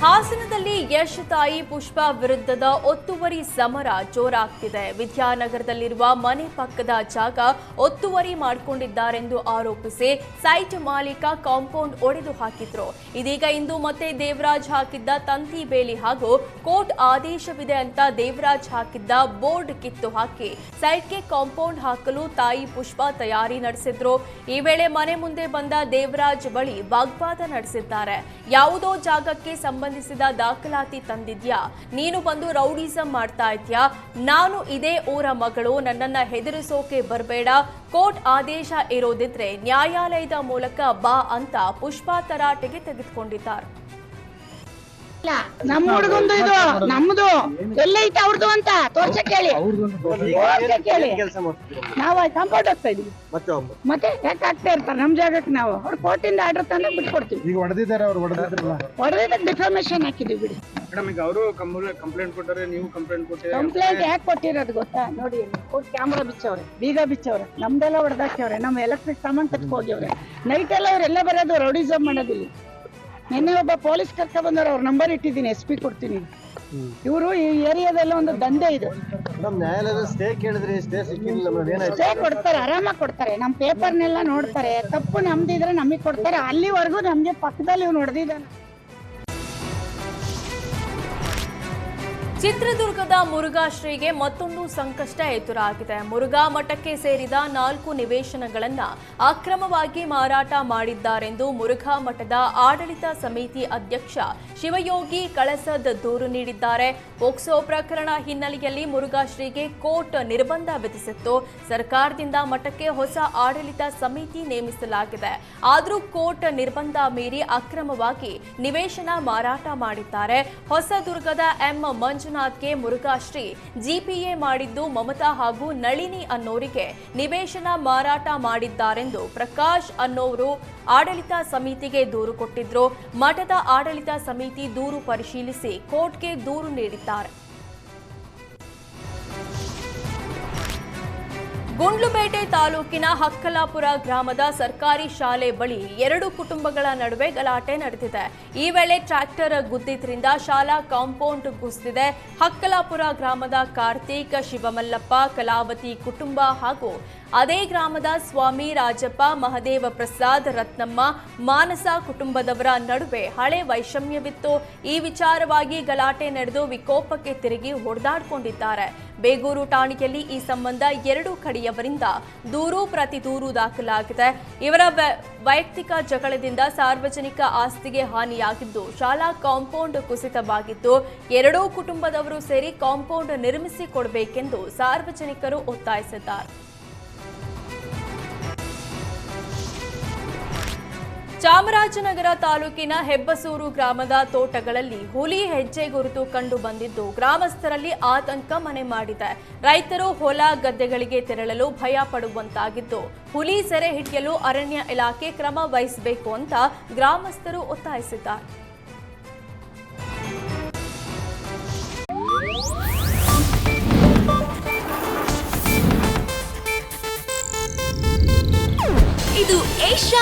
Halsini Yash ತಾಯಿ ಪುಷ್ಪ ವಿರುದ್ಧದ ಒತ್ತುವರಿ ಸಮರ ಜೋರಾಗ್ತಿದೆ. ವಿದ್ಯಾನಗರದಲ್ಲಿರುವ ಮನೆ ಪಕ್ಕದ ಜಾಗ ಒತ್ತುವರಿ ಮಾಡಿಕೊಂಡಿದ್ದಾರೆಂದು ಆರೋಪಿಸಿ ಸೈಟ್ ಮಾಲೀಕ ಕಾಂಪೌಂಡ್ ಒಡೆದು ಹಾಕಿದ್ರು. ಇದೀಗ ಇಂದು ಮತ್ತೆ ದೇವರಾಜ್ ಹಾಕಿದ್ದ ತಂತಿ ಬೇಲಿ ಹಾಗೂ ಕೋರ್ಟ್ ಆದೇಶವಿದೆ ಅಂತ ದೇವರಾಜ್ ಹಾಕಿದ್ದ ಬೋರ್ಡ್ ಕಿತ್ತು ಹಾಕಿ ಸೈಟ್ಗೆ ಕಾಂಪೌಂಡ್ ಹಾಕಲು ತಾಯಿ ಪುಷ್ಪ ತಯಾರಿ ನಡೆಸಿದ್ರು. ಈ ವೇಳೆ ಮನೆ ಮುಂದೆ ಬಂದ ದೇವರಾಜ್ ಬಳಿ ವಾಗ್ವಾದ ನಡೆಸಿದ್ದಾರೆ. ಯಾವುದೋ ಜಾಗಕ್ಕೆ ಸಂಬಂಧಿಸಿದ ದಾಖಲಾತಿ ತಂದಿದ್ಯಾ? ನೀನು ಬಂದು ರೌಡಿಸಂ ಮಾಡ್ತಾ ಇದ್ಯಾ? ನಾನು ಇದೇ ಊರ ಮಗಳು, ನನ್ನನ್ನ ಹೆದರಿಸೋಕೆ ಬರಬೇಡ. ಕೋರ್ಟ್ ಆದೇಶ ಇರೋದಿದ್ರೆ ನ್ಯಾಯಾಲಯದ ಮೂಲಕ ಬಾ ಅಂತ ಪುಷ್ಪಾ ತರಾಟೆಗೆ ತೆಗೆದುಕೊಂಡಿದ್ದಾರೆ. ಇಲ್ಲ ನಮ್ಮ ಹುಡುಗಂದು ಇದು ನಮ್ದು. ಎಲ್ಲೈತೆ ಅವ್ರದ್ದು ಅಂತ? ತೋರ್ಸಕ್ ಹೇಳಿ ತೋರ್ಸಕ್ ಹೇಳಿ ನಾವು ಕಾಂಪೌಂಡ್ ಹೋಗ್ತಾ ಇದೀವಿ. ಮತ್ತೆ ಮತ್ತೆ ಯಾಕೆ ಆಗ್ತಾ ಇರ್ತಾರೆ? ನಮ್ ಜಾಗಕ್ಕೆ ನಾವು. ಅವ್ರ ಕೋರ್ಟಿಂದ ಆರ್ಡರ್ ತಂದ್ರೆ ಬಿಟ್ಕೊಡ್ತೀವಿ. ಈಗ ಹೊಡೆದಿದ್ದಾರೆ ಅವ್ರು ಹೊಡೆದಿದ್ರಲ್ಲ ಹೊಡೆದ ಡಿಫಾರ್ಮೇಶನ್ ಹಾಕಿದೀವಿ ಬಿಡಿ. ಮೇಡಮ್ ಈಗ ಅವರು ಕಂಪ್ಲೇಂಟ್ ಕೊಟ್ಟರೆ ನೀವು ಕಂಪ್ಲೇಂಟ್ ಕೊಟ್ಟಿದ್ರೆ ಕಂಪ್ಲೇಂಟ್ ಯಾಕೆ ಕೊಟ್ಟಿರೋದು ಗೊತ್ತಾ? ನೋಡಿ ಕ್ಯಾಮ್ರಾ ಬಿಚ್ಚವ್ರೆ ಬೀಗ ಬಿಚ್ಚವ್ರೆ. ನಮ್ದೆಲ್ಲ ಹೊಡೆದಾಕ್ಯವ್ರೆ ನಮ್ಮ ಎಲೆಕ್ಟ್ರಿಕ್ ಸಾಮಾನ್ ತಕ್ಕ ಹೋಗ್ಯವ್ರೆ ನೈಟ್ ಎಲ್ಲ ಅವ್ರೆಲ್ಲ ಬರೋದು ರೌಡಿಸಮ್ ಮಾಡೋದಿಲ್ಲ. ನಿನ್ನೆ ಒಬ್ಬ ಪೊಲೀಸ್ ಕರ್ಕ ಬಂದವ್ರು ಅವ್ರ ನಂಬರ್ ಇಟ್ಟಿದ್ದೀನಿ ಎಸ್ ಪಿ ಕೊಡ್ತೀನಿ. ಇವರು ಈ ಏರಿಯಾದಲ್ಲ ಒಂದು ದಂಧೆ ಇದು. ನ್ಯಾಯಾಲಯದ ಸ್ಟೇ ಕೇಳಿದ್ರಿ ಸ್ಟೇ ಸಿಕ್ಕಿಲ್ಲ ಮೇಡಮ್ ಏನಾಯ್ತು? ಸ್ಟೇ ಕೊಡ್ತಾರೆ ಆರಾಮಾಗಿ ಕೊಡ್ತಾರೆ ನಮ್ಮ ಪೇಪರ್ನೆಲ್ಲ ನೋಡ್ತಾರೆ ತಪ್ಪು ನಮ್ದಿದ್ರೆ ನಮಗೆ ಕೊಡ್ತಾರೆ ಅಲ್ಲಿವರೆಗೂ ನಮ್ಗೆ ಪಕ್ಕದಲ್ಲಿ ಇವ್ನು ಹೊಡೆದಿದ್ದಾನೆ ಚಿತ್ರದುರ್ಗದ ಮುರುಘಾಶ್ರೀಗೆ ಮತ್ತೊಂದು ಸಂಕಷ್ಟ ಎದುರಾಗಿದೆ. ಮುರುಘಾ ಮಠಕ್ಕೆ ಸೇರಿದ ನಾಲ್ಕು ನಿವೇಶನಗಳನ್ನು ಅಕ್ರಮವಾಗಿ ಮಾರಾಟ ಮಾಡಿದ್ದಾರೆಂದು ಮುರುಘಾ ಮಠದ ಆಡಳಿತ ಸಮಿತಿ ಅಧ್ಯಕ್ಷ ಶಿವಯೋಗಿ ಕಳಸದ್ ದೂರು ನೀಡಿದ್ದಾರೆ. ಪೋಕ್ಸೋ ಪ್ರಕರಣ ಹಿನ್ನೆಲೆಯಲ್ಲಿ ಮುರುಘಾಶ್ರೀಗೆ ಕೋರ್ಟ್ ನಿರ್ಬಂಧ ವಿಧಿಸಿತ್ತು. ಸರ್ಕಾರದಿಂದ ಮಠಕ್ಕೆ ಹೊಸ ಆಡಳಿತ ಸಮಿತಿ ನೇಮಿಸಲಾಗಿದೆ. ಆದರೂ ಕೋರ್ಟ್ ನಿರ್ಬಂಧ ಮೀರಿ ಅಕ್ರಮವಾಗಿ ನಿವೇಶನ ಮಾರಾಟ ಮಾಡಿದ್ದಾರೆ. ಹೊಸದುರ್ಗದ ಎಂ ಮಂಜುನಾಥ್ಗೆ ಮುರುಘಾಶ್ರೀ, ಜಿಪಿಎ ಮಾಡಿದ್ದು ಮಮತಾ ಹಾಗೂ ನಳಿನಿ ಅನ್ನೋರಿಗೆ ನಿವೇಶನ ಮಾರಾಟ ಮಾಡಿದ್ದಾರೆಂದು ಪ್ರಕಾಶ್ ಅನ್ನೋರು ಆಡಳಿತ ಸಮಿತಿಗೆ ದೂರು ಕೊಟ್ಟಿದ್ರು. ಮಠದ ಆಡಳಿತ ಸಮಿತಿ ದೂರು ಪರಿಶೀಲಿಸಿ ಕೋರ್ಟ್ಗೆ ದೂರು ನೀಡಿದ್ದಾರೆ. ಗುಂಡ್ಲುಪೇಟೆ ತಾಲೂಕಿನ ಹಕ್ಕಲಾಪುರ ಗ್ರಾಮದ ಸರ್ಕಾರಿ ಶಾಲೆ ಬಳಿ ಎರಡು ಕುಟುಂಬಗಳ ನಡುವೆ ಗಲಾಟೆ ನಡೆದಿದೆ. ಈ ವೇಳೆ ಟ್ರ್ಯಾಕ್ಟರ್ ಗುದ್ದಿದ್ರಿಂದ ಶಾಲಾ ಕಾಂಪೌಂಡ್ ಕುಸಿದಿದೆ. ಹಕ್ಕಲಾಪುರ ಗ್ರಾಮದ ಕಾರ್ತೀಕ್ ಶಿವಮಲ್ಲಪ್ಪ, ಕಲಾವತಿ ಕುಟುಂಬ ಹಾಗೂ ಅದೇ ಗ್ರಾಮದ ಸ್ವಾಮಿ ರಾಜಪ್ಪ, ಮಹದೇವ ಪ್ರಸಾದ್, ರತ್ನಮ್ಮ, ಮಾನಸ ಕುಟುಂಬದವರ ನಡುವೆ ಹಳೆ ವೈಷಮ್ಯವಿತ್ತು. ಈ ವಿಚಾರವಾಗಿ ಗಲಾಟೆ ನಡೆದು ವಿಕೋಪಕ್ಕೆ ತಿರುಗಿ ಹೊಡೆದಾಡಿಕೊಂಡಿದ್ದಾರೆ. ಬೇಗೂರು ಠಾಣೆಯಲ್ಲಿ ಈ ಸಂಬಂಧ ಎರಡು ಕಡೆಯವರಿಂದ ದೂರು ಪ್ರತಿ ದೂರು ದಾಖಲಾಗಿದೆ. ಇವರ ವೈಯಕ್ತಿಕ ಜಗಳದಿಂದ ಸಾರ್ವಜನಿಕ ಆಸ್ತಿಗೆ ಹಾನಿಯಾಗಿದ್ದು, ಶಾಲಾ ಕಾಂಪೌಂಡ್ ಕುಸಿತವಾಗಿದ್ದು, ಎರಡೂ ಕುಟುಂಬದವರು ಸೇರಿ ಕಾಂಪೌಂಡ್ ನಿರ್ಮಿಸಿ ಕೊಡಬೇಕೆಂದು ಸಾರ್ವಜನಿಕರು ಒತ್ತಾಯಿಸಿದ್ದಾರೆ. ಚಾಮರಾಜನಗರ ತಾಲೂಕಿನ ಹೆಬ್ಬಸೂರು ಗ್ರಾಮದ ತೋಟಗಳಲ್ಲಿ ಹುಲಿ ಹೆಜ್ಜೆ ಗುರುತು ಕಂಡು ಬಂದಿದ್ದು ಗ್ರಾಮಸ್ಥರಲ್ಲಿ ಆತಂಕ ಮನೆ ಮಾಡಿದೆ. ರೈತರು ಹೊಲ ಗದ್ದೆಗಳಿಗೆ ತೆರಳಲು ಭಯ ಪಡುವಂತಾಗಿದ್ದು, ಹುಲಿ ಸೆರೆ ಹಿಡಿಯಲು ಅರಣ್ಯ ಇಲಾಖೆ ಕ್ರಮ ವಹಿಸಬೇಕು ಅಂತ ಗ್ರಾಮಸ್ಥರು ಒತ್ತಾಯಿಸಿದ್ದಾರೆ.